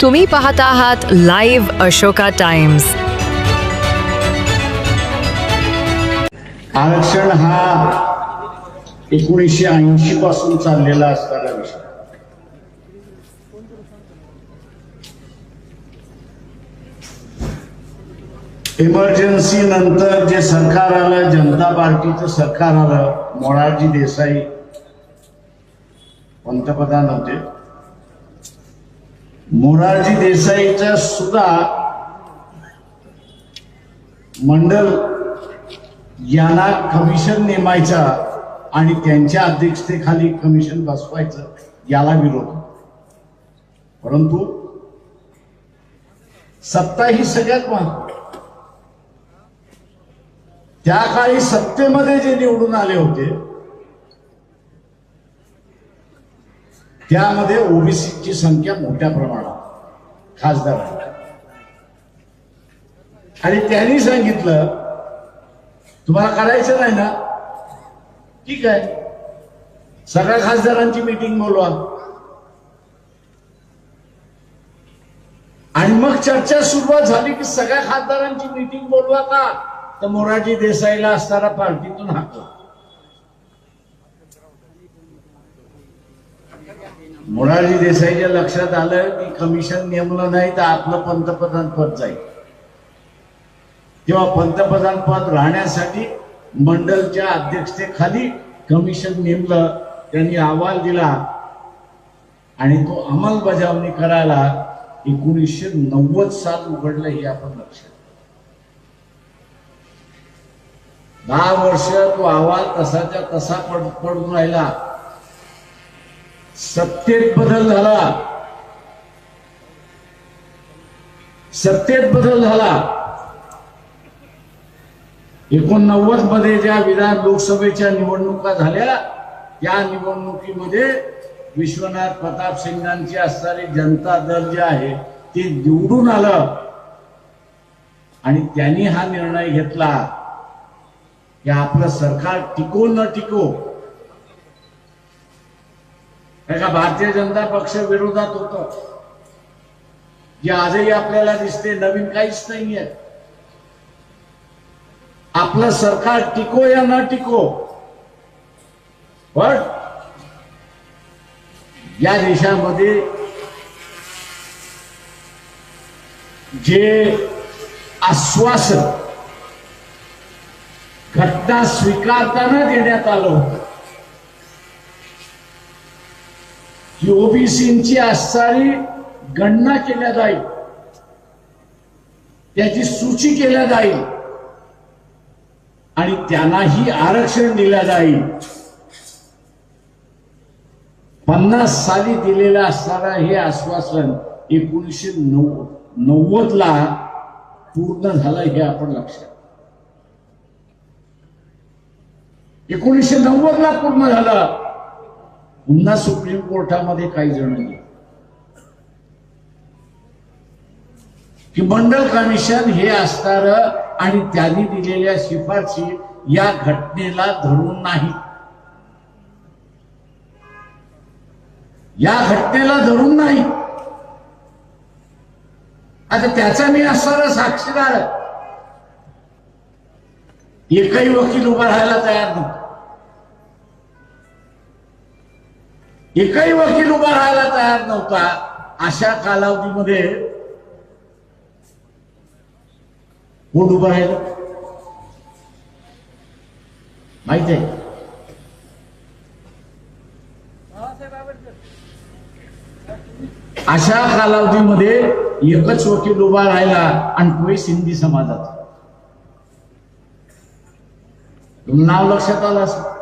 तुम्ही पाहत आहात लाईव्ह अशोका टाइम्स. आरक्षण हा एकोणीसशे ऐंशी पासून चाललेला असणारा विषय. इमर्जन्सी नंतर जे सरकार आलं जनता पार्टीचं सरकार आलं मोरारजी देसाई पंतप्रधान होते. मोरारजी देसाईचा सुद्धा मंडल यांना कमिशन नेमायचा आणि त्यांच्या अध्यक्षतेखाली कमिशन बसवायचं याला विरोध. परंतु सत्ता ही सगळ्यात महत्त्व त्या काळी सत्तेमध्ये जे निवडून आले होते त्यामध्ये ओबीसीची संख्या मोठ्या प्रमाणात खासदार. आणि त्यांनी सांगितलं तुम्हाला करायचं नाही ना? ठीक आहे. सगळ्या खासदारांची मीटिंग बोलवा. आणि मग चर्चा सुरुवात झाली की सगळ्या खासदारांची मीटिंग बोलवा का? तर मोरारजी देसाईला असणारा पार्टीतून हाकला मोरारजी देसाईच्या लक्षात आलं की कमिशन नेमलं नाही तर आपलं पंतप्रधान पद जाईल. तेव्हा पंतप्रधान पद राहण्यासाठी मंडलच्या अध्यक्षतेखाली कमिशन नेमलं त्यांनी अहवाल दिला. आणि तो अंमलबजावणी करायला एकोणीसशे नव्वद साल उघडलं हे आपण लक्षात दहा वर्ष तो अहवाल तसाच्या तसा पड पडून राहिला. सत्तेत बदल झाला. सत्तेत बदल झाला. एकोणनव्वदमध्ये ज्या विधान लोकसभेच्या निवडणुका झाल्या त्या निवडणुकीमध्ये विश्वनाथ प्रताप सिंगांची असणारी जनता दल जे आहे ते निवडून आलं. आणि त्यांनी हा निर्णय घेतला. की आपलं सरकार टिको न टिको का भारतीय जनता पक्ष विरोधात होत. जे आजही आपल्याला दिसते नवीन काहीच नाहीये. आपलं सरकार टिको या न टिको. पण या देशामध्ये जे आश्वासन घटना स्वीकारताना देण्यात आलं होतं ही ओबीसीची असणारी गणना केल्या जाईल. त्याची सूची केल्या जाईल. आणि त्यांनाही आरक्षण दिलं जाईल. पन्नास साली दिलेलं असणारा हे आश्वासन एकोणीसशे नऊ नव्वद ला पूर्ण झालं हे आपण लक्षात. एकोणीसशे नव्वद ला पूर्ण झालं. पुन्हा सुप्रीम कोर्टामध्ये काही जण की मंडल कमिशन हे असणार आणि त्यांनी दिलेल्या शिफारशी या घटनेला धरून नाही. या घटनेला धरून नाही. आता त्याचा मी असणारा साक्षीदार एकही वकील उभा राहायला तयार नव्हता एकही वकील उभा राहायला तयार नव्हता. अशा कालावधीमध्ये कोण उभं राहिलं? माहीत आहे? अशा कालावधीमध्ये एकच वकील उभा राहिला आणि तोही सिंधी समाजात. तुला नाव लक्षात आलं असं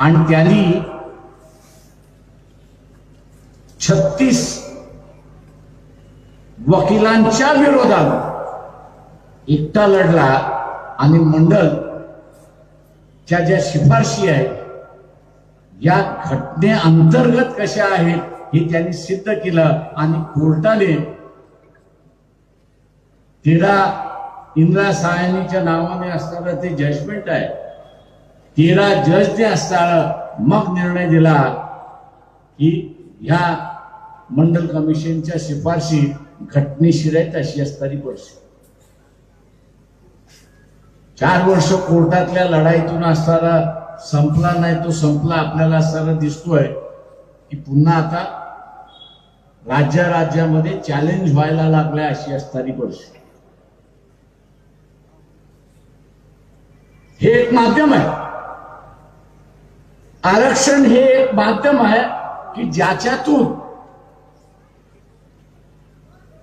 आणि त्यांनी छत्तीस वकिलांच्या विरोधात एकटा लढला आणि मंडल च्या ज्या शिफारशी आहेत या घटनेअंतर्गत कशा आहेत हे त्यांनी सिद्ध केलं आणि कोर्टाने तेरा इंदिरा सायनीच्या नावाने असणारं ते जजमेंट आहे. तेरा जज जजने असताना मग निर्णय दिला की ह्या मंडल कमिशनच्या शिफारशी घटनेशीर आहेत अशी असणारी परिस्थिती चार वर्ष कोर्टातल्या लढाईतून असताना संपला नाही तो संपला आपल्याला असताना दिसतोय की पुन्हा आता राज्या राज्यामध्ये चॅलेंज व्हायला लागलाय अशी असणारी वर्ष हे एक माध्यम आहे. आरक्षण हे एक माध्यम आहे की ज्याच्यातून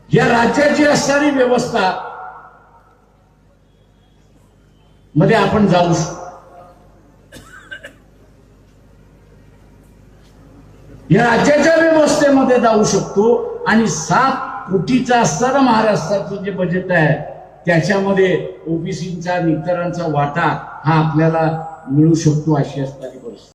या राज्याची असणारी व्यवस्था मध्ये आपण जाऊ शकतो. या राज्याच्या व्यवस्थेमध्ये जाऊ शकतो आणि सात कोटीचा असणारा महाराष्ट्राचं जे बजेट आहे त्याच्यामध्ये ओबीसीचा इतरांचा वाटा हा आपल्याला मिळू शकतो अशी असणारी परिस्थिती.